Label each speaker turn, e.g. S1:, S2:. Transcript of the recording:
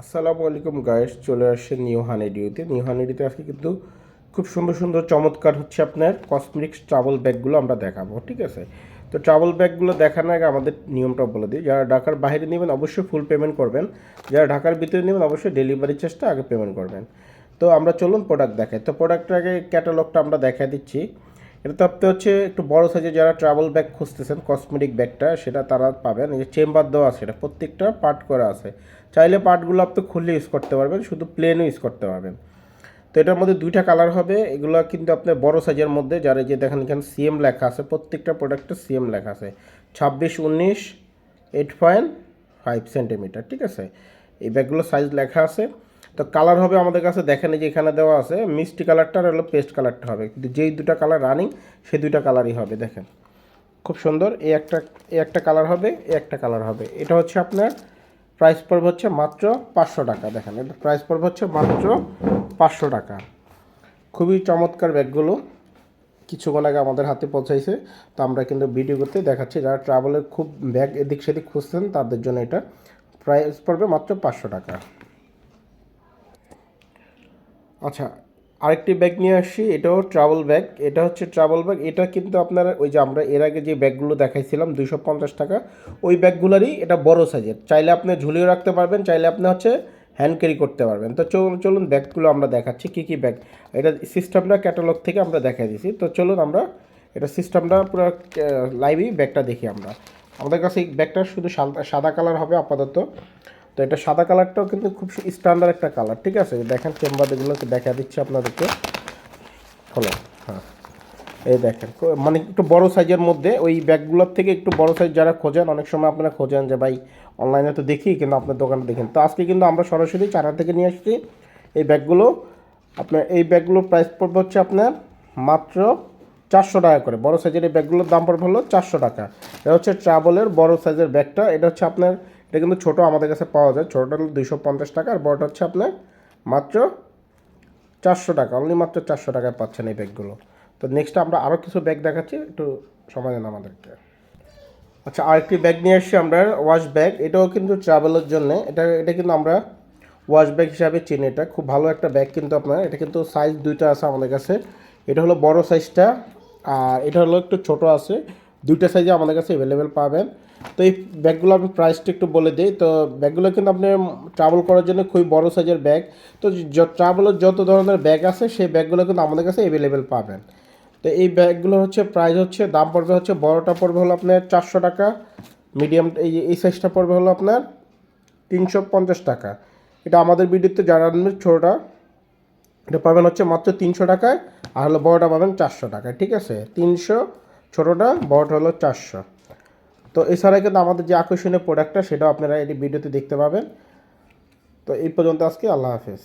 S1: আসসালামু আলাইকুম গায়েস চলে আসছে নিউ হানিডিওতে নিউ হানিডিতে আজকে কিন্তু খুব সুন্দর সুন্দর চমৎকার হচ্ছে আপনার কসমেটিক্স ট্রাভেল ব্যাগগুলো আমরা দেখাবো, ঠিক আছে? তো ট্রাভেল ব্যাগগুলো দেখানোর আগে আমাদের নিয়মটা বলে দিই, যারা ঢাকার বাইরে নেবেন অবশ্যই ফুল পেমেন্ট করবেন, যারা ঢাকার ভিতরে নেবেন অবশ্যই ডেলিভারি চার্জটা আগে পেমেন্ট করবেন। তো আমরা চলুন প্রোডাক্ট দেখাই। তো প্রোডাক্টের আগে ক্যাটালগটা আমরা দেখাই দিচ্ছি। এটা আপনি হচ্ছে একটু বড় সাইজে যারা ট্রাভেল ব্যাগ খুঁজতেছেন কসমেটিক ব্যাগটা সেটা তারা পাবেন। এই যে চেম্বার দেওয়া আছে, এটা প্রত্যেকটা পার্ট করা আছে। চাইলে পার্টগুলো আপনি খুললে ইউজ করতে পারবেন, শুধু প্লেনও ইউজ করতে পারবেন। তো এটার মধ্যে দুইটা কালার হবে, এগুলো কিন্তু আপনার বড় সাইজের মধ্যে, যারা যে দেখেন এখানে সিএম লেখা আছে, প্রত্যেকটা প্রোডাক্টে সিএম লেখা আছে। ছাব্বিশ, উনিশ এইট পয়েন্ট ফাইভ সেন্টিমিটার ঠিক আছে? এই ব্যাগগুলো সাইজ লেখা আছে। তো কালার হবে আমাদের কাছে, দেখেন যে এখানে দেওয়া আছে, মিষ্টি কালারটা আর হলো পেস্ট কালারটা হবে। কিন্তু যেই দুটো কালার রানিং সেই দুইটা কালারই হবে, দেখেন। খুব সুন্দর, এই একটা এই একটা কালার হবে, এই একটা কালার হবে। এটা হচ্ছে আপনার প্রাইস পড়বে হচ্ছে মাত্র পাঁচশো টাকা, দেখেন। এটা প্রাইস পড়বে হচ্ছে মাত্র পাঁচশো টাকা। খুবই চমৎকার ব্যাগগুলো। কিছুক্ষণ আগে আমাদের হাতে পৌঁছাইছে, তো আমরা কিন্তু ভিডিও করতে দেখাচ্ছি। যারা ট্রাভেলের খুব ব্যাগ এদিক সেদিক খুঁজছেন, তাদের জন্য এটা প্রাইস পড়বে মাত্র পাঁচশো টাকা। আচ্ছা আরেকটি ব্যাগ নিয়ে আসছি এটাও ট্রাভেল ব্যাগ এটা হচ্ছে ট্রাভেল ব্যাগ এটা কিন্তু আপনার ওই যে আমরা এর আগে যে ব্যাগগুলো দেখাইছিলাম, দুইশো পঞ্চাশ টাকা, ওই ব্যাগগুলোরই এটা বড় সাইজের চাইলে আপনি ঝুলিয়ে রাখতে পারবেন, চাইলে আপনি হচ্ছে হ্যান্ড ক্যারি করতে পারবেন। তো চলুন চলুন ব্যাগগুলো আমরা দেখাচ্ছি, কী কী ব্যাগ এটা সিস্টেমটা ক্যাটালগ থেকে আমরা দেখাই দিছি। তো চলুন আমরা এটা সিস্টেমটা পুরো লাইভই ব্যাগটা দেখি আমরা। আমাদের কাছে এই ব্যাগটা শুধু সাদা কালার হবে আপাতত। তো এটা সাদা কালারটাও কিন্তু খুব স্ট্যান্ডার্ড একটা কালার, ঠিক আছে? দেখেন চেম্বার দেখা দিচ্ছি আপনাদেরকে। হলো হ্যাঁ। এই দেখেন মানে একটু বড় সাইজের মধ্যে, ওই ব্যাগগুলোর থেকে একটু বড় সাইজ যারা খোঁজেন, অনেক সময় আপনারা খোঁজেন যে, ভাই অনলাইনে তো দেখি, কিন্তু আপনার দোকানে দেখেন তো আজকে কিন্তু আমরা সরাসরি চারা থেকে নিয়ে আসছি এই ব্যাগগুলো। আপনার এই ব্যাগগুলোর প্রাইস পড়বে হচ্ছে আপনার মাত্র চারশো টাকা করে। বড় সাইজের এই ব্যাগগুলোর দাম পড়বে হলো চারশো টাকা। এটা হচ্ছে ট্রাভেলের বড় সাইজের ব্যাগটা। এটা হচ্ছে আপনার এটা কিন্তু ছোটো আমাদের কাছে পাওয়া যায়। ছোটোটা হলো দুইশো পঞ্চাশ টাকা, আর বড়টা হচ্ছে আপনার মাত্র চারশো টাকা। অনলি মাত্র চারশো টাকায় পাচ্ছেন এই ব্যাগগুলো। তো নেক্সট আমরা আরও কিছু ব্যাগ দেখাচ্ছি, একটু সময় দেন আমাদেরকে। আচ্ছা আরেকটি ব্যাগ নিয়ে এসেছি আমরা ওয়াশ ব্যাগ এটাও কিন্তু ট্রাভেলের জন্য, এটা এটা কিন্তু আমরা ওয়াশ ব্যাগ হিসাবে চিনি এটা। খুব ভালো একটা ব্যাগ কিন্তু আপনার, এটা কিন্তু সাইজ দুইটা আছে আমাদের কাছে। এটা হলো বড় সাইজটা আর এটা হলো একটু ছোট আছে। দুইটা সাইজে আমাদের কাছে অ্যাভেলেবেল পাবেন। তো এই ব্যাগগুলো আমি প্রাইসটা একটু বলে দিই। তো ব্যাগগুলো কিন্তু আপনি ট্রাভেল করার জন্য খুবই বড় সাইজের ব্যাগ তো ট্রাভেলের যত ধরনের ব্যাগ আছে, সেই ব্যাগগুলো কিন্তু আমাদের কাছে অ্যাভেলেবেল পাবেন। তো এই ব্যাগগুলো হচ্ছে প্রাইস হচ্ছে, দাম পড়বে হচ্ছে, বড়টা পড়বে হলো আপনার চারশো টাকা। মিডিয়াম এই এই সাইজটা পড়বে হলো আপনার তিনশো পঞ্চাশ টাকা। এটা আমাদের ভিডিওতে জানানোর ছোটোটা এটা পাবেন হচ্ছে মাত্র তিনশো টাকায়। আর হলো বড়টা পাবেন চারশো টাকায়, ঠিক আছে? তিনশো ছোটোটা, বড়টা হলো চারশো। তো এছাড়া কিন্তু আমাদের যে আকর্ষণীয় প্রোডাক্টটা সেটাও আপনারা এই ভিডিওতে দেখতে পাবেন। তো এই পর্যন্ত আজকে, আল্লাহ হাফেজ।